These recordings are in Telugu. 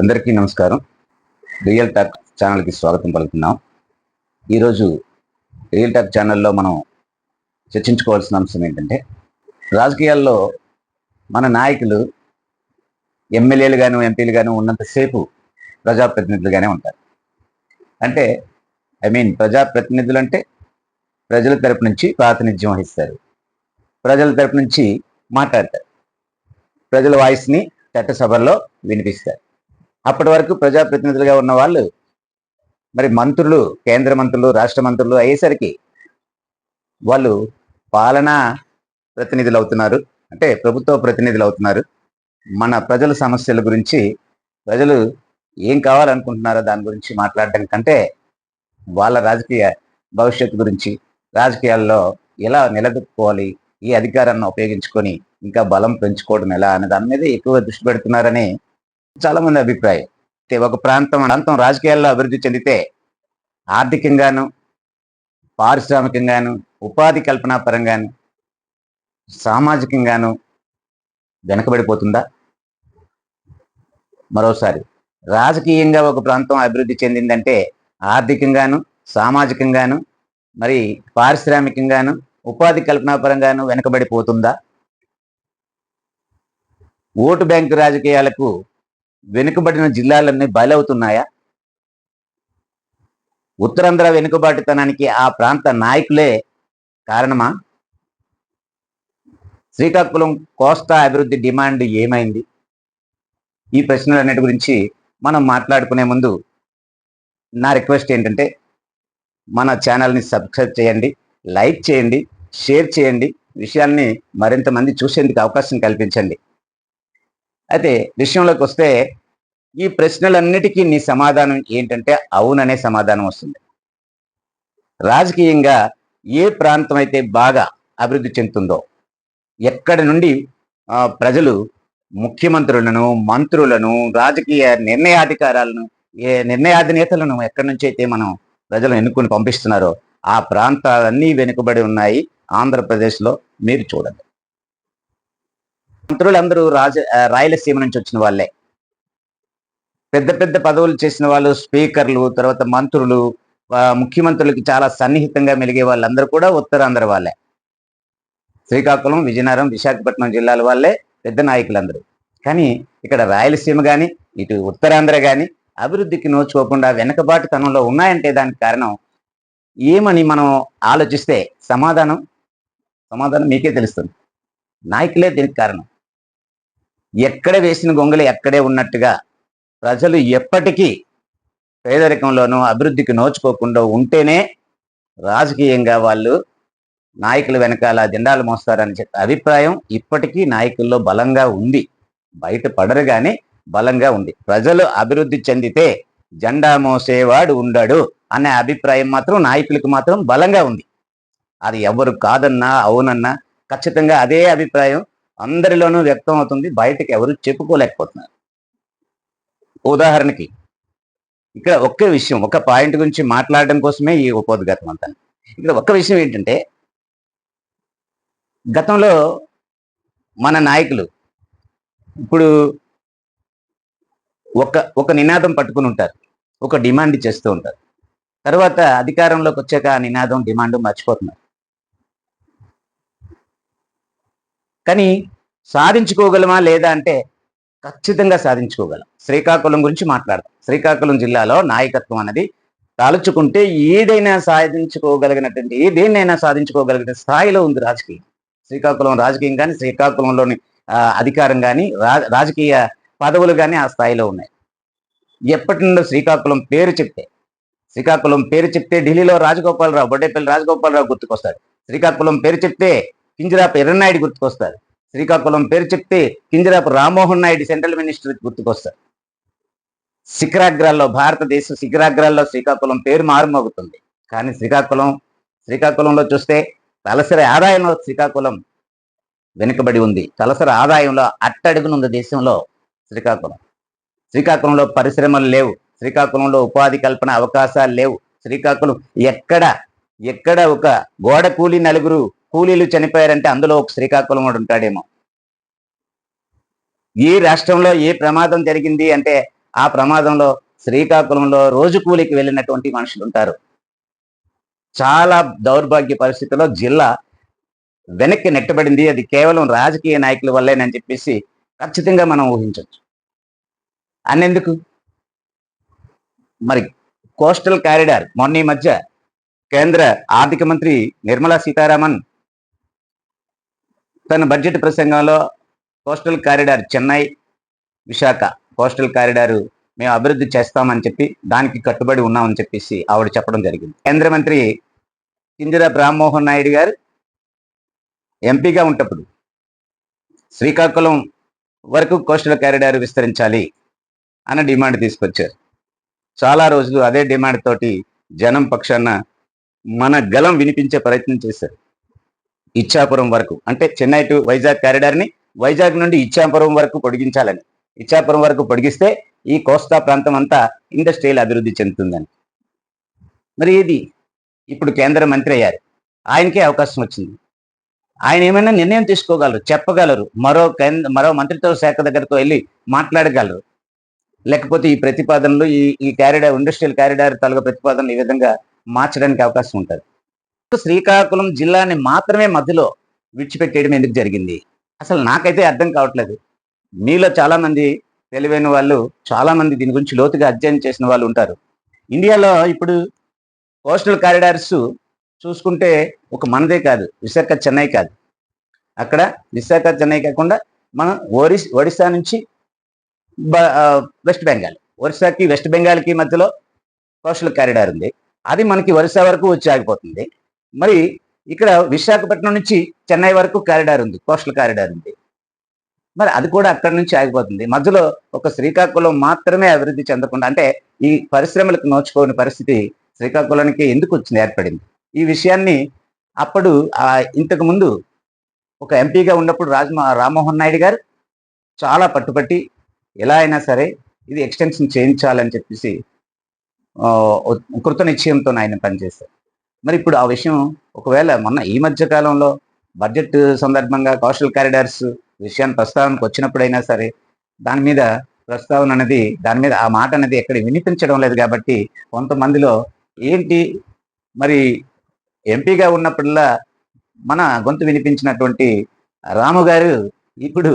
అందరికీ నమస్కారం. రియల్ టాక్ ఛానల్కి స్వాగతం పలుకుతున్నాం. ఈరోజు రియల్ టాక్ ఛానల్లో మనం చర్చించుకోవాల్సిన అంశం ఏంటంటే రాజకీయాల్లో మన నాయకులు ఎమ్మెల్యేలు గాను ఎంపీలు గాను ఉన్నంతసేపు ప్రజాప్రతినిధులుగానే ఉంటారు. అంటే ఐ మీన్ ప్రజాప్రతినిధులు అంటే ప్రజల తరపు నుంచి ప్రాతినిధ్యం వహిస్తారు. ప్రజల తరపు నుంచి మాట్లాడతారు. ప్రజల వాయిస్ని చట్టసభల్లో వినిపిస్తారు. అప్పటి వరకు ప్రజాప్రతినిధులుగా ఉన్న వాళ్ళు మరి మంత్రులు కేంద్ర మంత్రులు రాష్ట్ర మంత్రులు అయ్యేసరికి వాళ్ళు పాలనా ప్రతినిధులు అవుతున్నారు అంటే ప్రభుత్వ ప్రతినిధులు అవుతున్నారు మన ప్రజల సమస్యల గురించి ప్రజలు ఏం కావాలనుకుంటున్నారో దాని గురించి మాట్లాడడం కంటే వాళ్ళ రాజకీయ భవిష్యత్తు గురించి రాజకీయాల్లో ఎలా నిలదొక్కుకోవాలి ఈ అధికారాన్ని ఉపయోగించుకొని ఇంకా బలం పెంచుకోవడం ఎలా అనే దాని మీద ఎక్కువ దృష్టి పెడుతున్నారని చాలా మంది అభిప్రాయం. అయితే ఒక ప్రాంతం ప్రాంతం రాజకీయాల్లో అభివృద్ధి చెందితే ఆర్థికంగాను పారిశ్రామికంగాను ఉపాధి కల్పన పరంగాను సామాజికంగాను వెనకబడిపోతుందా? మరోసారి రాజకీయంగా ఒక ప్రాంతం అభివృద్ధి చెందిందంటే ఆర్థికంగాను సామాజికంగాను మరి పారిశ్రామికంగాను ఉపాధి కల్పన పరంగాను వెనకబడిపోతుందా? ఓటు బ్యాంకు రాజకీయాలకు వెనుకబడిన జిల్లాలన్నీ బలవుతున్నాయా? ఉత్తరాంధ్ర వెనుకబాటుతనానికి ఆ ప్రాంత నాయకులే కారణమా? శ్రీకాకుళం కోస్తా అభివృద్ధి డిమాండ్ ఏమైంది? ఈ ప్రశ్నలన్నిటి గురించి మనం మాట్లాడుకునే ముందు నా రిక్వెస్ట్ ఏంటంటే మన ఛానల్ని సబ్స్క్రైబ్ చేయండి లైక్ చేయండి షేర్ చేయండి విషయాల్ని మరింత మంది చూసేందుకు అవకాశం కల్పించండి. అయితే విషయంలోకి వస్తే ఈ ప్రశ్నలన్నిటికీ నీ సమాధానం ఏంటంటే అవుననే సమాధానం వస్తుంది. రాజకీయంగా ఏ ప్రాంతం అయితే బాగా అభివృద్ధి చెందుతుందో ఎక్కడి నుండి ప్రజలు ముఖ్యమంత్రులను మంత్రులను రాజకీయ నిర్ణయాధికారాలను ఏ నిర్ణయాధినేతలను ఎక్కడి నుంచి అయితే మనం ప్రజలను ఎన్నుకొని పంపిస్తున్నారో ఆ ప్రాంతాలన్నీ వెనుకబడి ఉన్నాయి. ఆంధ్రప్రదేశ్లో మీరు చూడండి. మంత్రులందరూ రాజ రాయలసీమ నుంచి వచ్చిన వాళ్ళే. పెద్ద పెద్ద పదవులు చేసిన వాళ్ళు స్పీకర్లు తర్వాత మంత్రులు ముఖ్యమంత్రులకి చాలా సన్నిహితంగా మెలిగే వాళ్ళందరూ కూడా ఉత్తరాంధ్ర వాళ్ళే. శ్రీకాకుళం విజయనగరం విశాఖపట్నం జిల్లాల వాళ్ళే పెద్ద నాయకులందరూ. కానీ ఇక్కడ రాయలసీమ కానీ ఇటు ఉత్తరాంధ్ర కానీ అభివృద్ధికి నోచుకోకుండా వెనకబాటుతనంలో ఉన్నాయంటే దానికి కారణం ఏమని మనం ఆలోచిస్తే సమాధానం? సమాధానం మీకే తెలుస్తుంది. నాయకులే దీనికి కారణం. ఎక్కడ వేసిన గొంగలి ఎక్కడే ఉన్నట్టుగా ప్రజలు ఎప్పటికీ పేదరికంలోనూ అభివృద్ధికి నోచుకోకుండా ఉంటేనే రాజకీయంగా వాళ్ళు నాయకుల వెనకాల జెండాలు మోస్తారని చెప్పే అభిప్రాయం ఇప్పటికీ నాయకుల్లో బలంగా ఉంది. బయట పడరు కానీ బలంగా ఉంది. ప్రజలు అభివృద్ధి చెందితే జెండా మోసేవాడు ఉండడు అనే అభిప్రాయం మాత్రం నాయకులకు మాత్రం బలంగా ఉంది. అది ఎవరు కాదన్నా అవునన్నా ఖచ్చితంగా అదే అభిప్రాయం అందరిలోనూ వ్యక్తం అవుతుంది బయటకు ఎవరు చెప్పుకోలేకపోతున్నారు. ఉదాహరణకి ఇక్కడ ఒక్క విషయం ఒక పాయింట్ గురించి మాట్లాడడం కోసమే ఈ ఉపోద్ఘాతం అంతా. ఇక్కడ ఒక్క విషయం ఏంటంటే గతంలో మన నాయకులు ఇప్పుడు ఒక ఒక నినాదం పట్టుకుని ఉంటారు ఒక డిమాండ్ చేస్తూ ఉంటారు. తర్వాత అధికారంలోకి వచ్చాక ఆ నినాదం డిమాండ్ మర్చిపోతున్నారు. కానీ సాధించుకోగలమా లేదా అంటే ఖచ్చితంగా సాధించుకోగలం. శ్రీకాకుళం గురించి మాట్లాడదాం. శ్రీకాకుళం జిల్లాలో నాయకత్వం అనేది తలుచుకుంటే ఏదైనా సాధించుకోగలిగినటువంటి ఏదేనైనా సాధించుకోగలిగిన స్థాయిలో ఉంది రాజకీయం. శ్రీకాకుళం రాజకీయం కానీ శ్రీకాకుళంలోని అధికారం కానీ రా- రాజకీయ పదవులు కానీ ఆ స్థాయిలో ఉన్నాయి. ఎప్పటి నుండో శ్రీకాకుళం పేరు చెప్తే శ్రీకాకుళం పేరు చెప్తే ఢిల్లీలో రాజగోపాలరావు బొడ్డేపల్లి రాజగోపాలరావు గుర్తుకొస్తాడు. శ్రీకాకుళం పేరు చెప్తే కింజరాపు ఎర్రనాయుడు గుర్తుకొస్తారు శ్రీకాకుళం పేరు చెప్తే కింజరాపు రామ్మోహన్ నాయుడు సెంట్రల్ మినిస్టర్ గుర్తుకొస్తారు శిఖరాగ్రాల్లో భారతదేశ శిఖరాగ్రాల్లో శ్రీకాకుళం పేరు మారుమోగుతుంది. కానీ శ్రీకాకుళం శ్రీకాకుళంలో చూస్తే తలసరి ఆదాయంలో శ్రీకాకుళం వెనుకబడి ఉంది. తలసరి ఆదాయంలో అట్టడుగునుంది దేశంలో శ్రీకాకుళం. శ్రీకాకుళంలో పరిశ్రమలు లేవు. శ్రీకాకుళంలో ఉపాధి కల్పన అవకాశాలు లేవు. శ్రీకాకుళం ఎక్కడ ఎక్కడ ఒక గోడ కూలి నలుగురు కూలీలు చనిపోయారంటే అందులో ఒక శ్రీకాకుళం వాడు ఉంటాడేమో. ఏ రాష్ట్రంలో ఏ ప్రమాదం జరిగింది అంటే ఆ ప్రమాదంలో శ్రీకాకుళంలో రోజు కూలికి వెళ్ళినటువంటి మనుషులు ఉంటారు. చాలా దౌర్భాగ్య పరిస్థితుల్లో జిల్లా వెనక్కి నెట్టబడింది. అది కేవలం రాజకీయ నాయకుల వల్లేనని చెప్పేసి ఖచ్చితంగా మనం ఊహించవచ్చు. అన్నెందుకు? మరి కోస్టల్ కారిడార్ మొన్న ఈ మధ్య కేంద్ర ఆర్థిక మంత్రి నిర్మలా సీతారామన్ తన బడ్జెట్ ప్రసంగంలో coastal corridor Chennai Visakha coastal corridor మేము అభివృద్ధి చేస్తామని చెప్పి దానికి కట్టుబడి ఉన్నామని చెప్పేసి ఆవిడ చెప్పడం జరిగింది. కేంద్ర మంత్రి కింజర రామ్మోహన్ నాయుడు గారు ఎంపీగా ఉంటప్పుడు శ్రీకాకుళం వరకు కోస్టల్ కారిడార్ విస్తరించాలి అన్న డిమాండ్ తీసుకొచ్చారు. చాలా రోజులు అదే డిమాండ్ తోటి జనం పక్షాన మన గలం వినిపించే ప్రయత్నం చేశారు. ఇచ్చాపురం వరకు. అంటే చెన్నై టు వైజాగ్ కారిడార్ని వైజాగ్ నుండి ఇచ్చాపురం వరకు పొడిగించాలని. ఇచ్చాపురం వరకు పొడిగిస్తే ఈ కోస్తా ప్రాంతం అంతా ఇండస్ట్రియల్ అభివృద్ధి చెందుతుందని. మరి ఇది ఇప్పుడు కేంద్ర మంత్రి అయ్యారు. ఆయనకే అవకాశం వచ్చింది. ఆయన ఏమైనా నిర్ణయం తీసుకోగలరు? చెప్పగలరు. మరో కేంద్ర మరో మంత్రిత్వ శాఖ దగ్గరకు వెళ్ళి మాట్లాడగలరు. లేకపోతే ఈ ప్రతిపాదనలు ఈ ఈ క్యారిడార్ ఇండస్ట్రియల్ క్యారిడార్ తలగ ప్రతిపాదనలు ఈ విధంగా మార్చడానికి అవకాశం ఉంటుంది. శ్రీకాకుళం జిల్లాని మాత్రమే మధ్యలో విడిచిపెట్టేయడం ఎందుకు జరిగింది? అసలు నాకైతే అర్థం కావట్లేదు. మీలో చాలామంది తెలివైన వాళ్ళు చాలామంది దీని గురించి లోతుగా అధ్యయనం చేసిన వాళ్ళు ఉంటారు. ఇండియాలో ఇప్పుడు కోస్టల్ కారిడార్స్ చూసుకుంటే ఒక మనదే కాదు విశాఖ చెన్నై కాదు. అక్కడ విశాఖ చెన్నై కాకుండా మనం ఒరిస్ ఒడిశా నుంచి వెస్ట్ బెంగాల్. ఒరిస్సాకి వెస్ట్ బెంగాల్కి మధ్యలో కోస్టల్ కారిడార్ ఉంది. అది మనకి వరుస వరకు వచ్చి ఆగిపోతుంది. మరి ఇక్కడ విశాఖపట్నం నుంచి చెన్నై వరకు కారిడార్ ఉంది కోస్టల్ కారిడార్ ఉంది. మరి అది కూడా అక్కడి నుంచి ఆగిపోతుంది. మధ్యలో ఒక శ్రీకాకుళం మాత్రమే అభివృద్ధి చెందకుండా అంటే ఈ పరిశ్రమలకు నోచుకోని పరిస్థితి శ్రీకాకుళానికి ఎందుకు వచ్చింది ఏర్పడింది? ఈ విషయాన్ని అప్పుడు ఇంతకు ముందు ఒక ఎంపీగా ఉన్నప్పుడు రాజమా రామ్మోహన్ నాయుడు గారు చాలా పట్టుపట్టి ఎలా అయినా సరే ఇది ఎక్స్టెన్షన్ చేయించాలని చెప్పేసి కృత నిశ్చయంతో ఆయన పనిచేశారు. మరి ఇప్పుడు ఆ విషయం ఒకవేళ మొన్న ఈ మధ్య కాలంలో బడ్జెట్ సందర్భంగా కౌశల్ కారిడార్స్ విషయాన్ని ప్రస్తావనకు వచ్చినప్పుడైనా సరే దాని మీద ప్రస్తావన అనేది దాని మీద ఆ మాట అనేది ఎక్కడ వినిపించడం లేదు కాబట్టి కొంతమందిలో ఏంటి మరి ఎంపీగా ఉన్నప్పుడల్లా మన గొంతు వినిపించినటువంటి రాము గారు ఇప్పుడు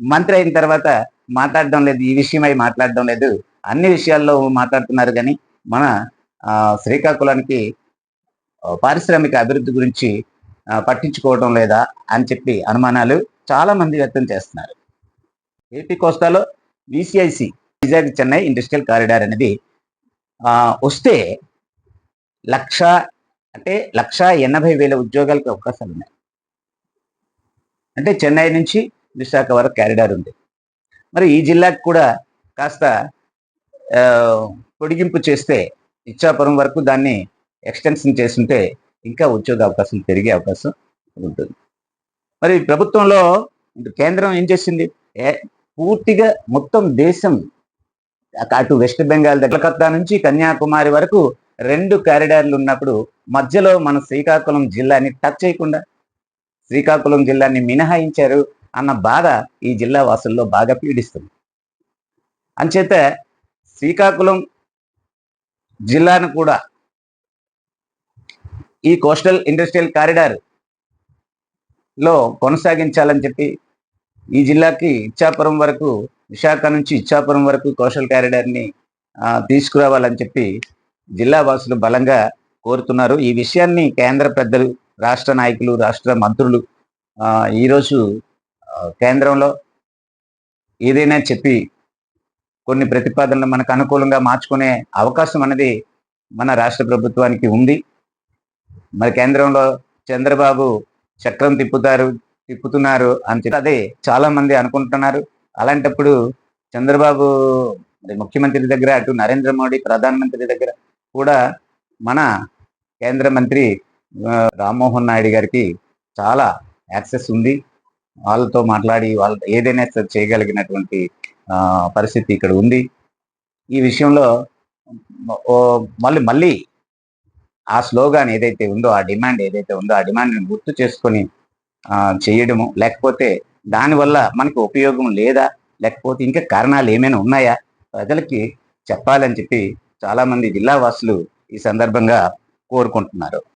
మంత్రి అయిన తర్వాత మాట్లాడడం లేదు ఈ విషయమై మాట్లాడడం లేదు అన్ని విషయాల్లో మాట్లాడుతున్నారు కానీ మన శ్రీకాకుళానికి పారిశ్రామిక అభివృద్ధి గురించి పట్టించుకోవడం లేదా అని చెప్పి అనుమానాలు చాలా మంది వ్యక్తం చేస్తున్నారు. AP కోస్తాలో VCIC Vizag Chennai industrial corridor అనేది వస్తే లక్ష అంటే లక్ష ఎనభై వేల ఉద్యోగాలకు అవకాశాలు ఉన్నాయి. అంటే చెన్నై నుంచి విశాఖ వరకు కారిడార్ ఉంది. మరి ఈ జిల్లాకు కూడా కాస్త పొడిగింపు చేస్తే ఇచ్చాపురం వరకు దాన్ని ఎక్స్టెన్షన్ చేస్తుంటే ఇంకా ఉద్యోగ అవకాశం పెరిగే అవకాశం ఉంటుంది. మరి ప్రభుత్వంలో కేంద్రం ఏం చేసింది? ఏ- పూర్తిగా మొత్తం దేశం అటు వెస్ట్ బెంగాల్ దగ్గర కలకత్తా నుంచి కన్యాకుమారి వరకు రెండు కారిడార్లు ఉన్నప్పుడు మధ్యలో మన శ్రీకాకుళం జిల్లాని టచ్ చేయకుండా శ్రీకాకుళం జిల్లాని మినహాయించారు అన్న బాధ ఈ జిల్లా వాసుల్లో బాగా పీడిస్తుంది. అంచేత శ్రీకాకుళం జిల్లాను కూడా ఈ కోస్టల్ ఇండస్ట్రియల్ కారిడార్లో కొనసాగించాలని చెప్పి ఈ జిల్లాకి ఇచ్చాపురం వరకు విశాఖ నుంచి ఇచ్చాపురం వరకు కోస్టల్ కారిడార్ని తీసుకురావాలని చెప్పి జిల్లా వాసులు బలంగా కోరుతున్నారు. ఈ విషయాన్ని కేంద్ర పెద్దలు రాష్ట్ర నాయకులు రాష్ట్ర మంత్రులు ఈరోజు కేంద్రంలో ఏదైనా చెప్పి కొన్ని ప్రతిపాదనలు మనకు అనుకూలంగా మార్చుకునే అవకాశం అనేది మన రాష్ట్ర ప్రభుత్వానికి ఉంది. మరి కేంద్రంలో చంద్రబాబు చక్రం తిప్పుతారు తిప్పుతున్నారు అని చెప్పి అదే చాలా మంది అనుకుంటున్నారు. అలాంటప్పుడు చంద్రబాబు మరి ముఖ్యమంత్రి దగ్గర అటు నరేంద్ర మోడీ ప్రధానమంత్రి దగ్గర కూడా మన కేంద్ర మంత్రి రామ్మోహన్ నాయుడు గారికి చాలా యాక్సెస్ ఉంది. వాళ్ళతో మాట్లాడి వాళ్ళ ఏదైనా సరే చేయగలిగినటువంటి పరిస్థితి ఇక్కడ ఉంది. ఈ విషయంలో ఓ మళ్ళీ మళ్ళీ ఆ స్లోగాన్ ఏదైతే ఉందో ఆ డిమాండ్ ఏదైతే ఉందో ఆ డిమాండ్ని గుర్తు చేసుకొని చేయడము లేకపోతే దానివల్ల మనకు ఉపయోగం లేదా లేకపోతే ఇంకా కారణాలు ఏమైనా ఉన్నాయా? ప్రజలకి చెప్పాలని చెప్పి చాలామంది జిల్లా వాసులు ఈ సందర్భంగా కోరుకుంటున్నారు.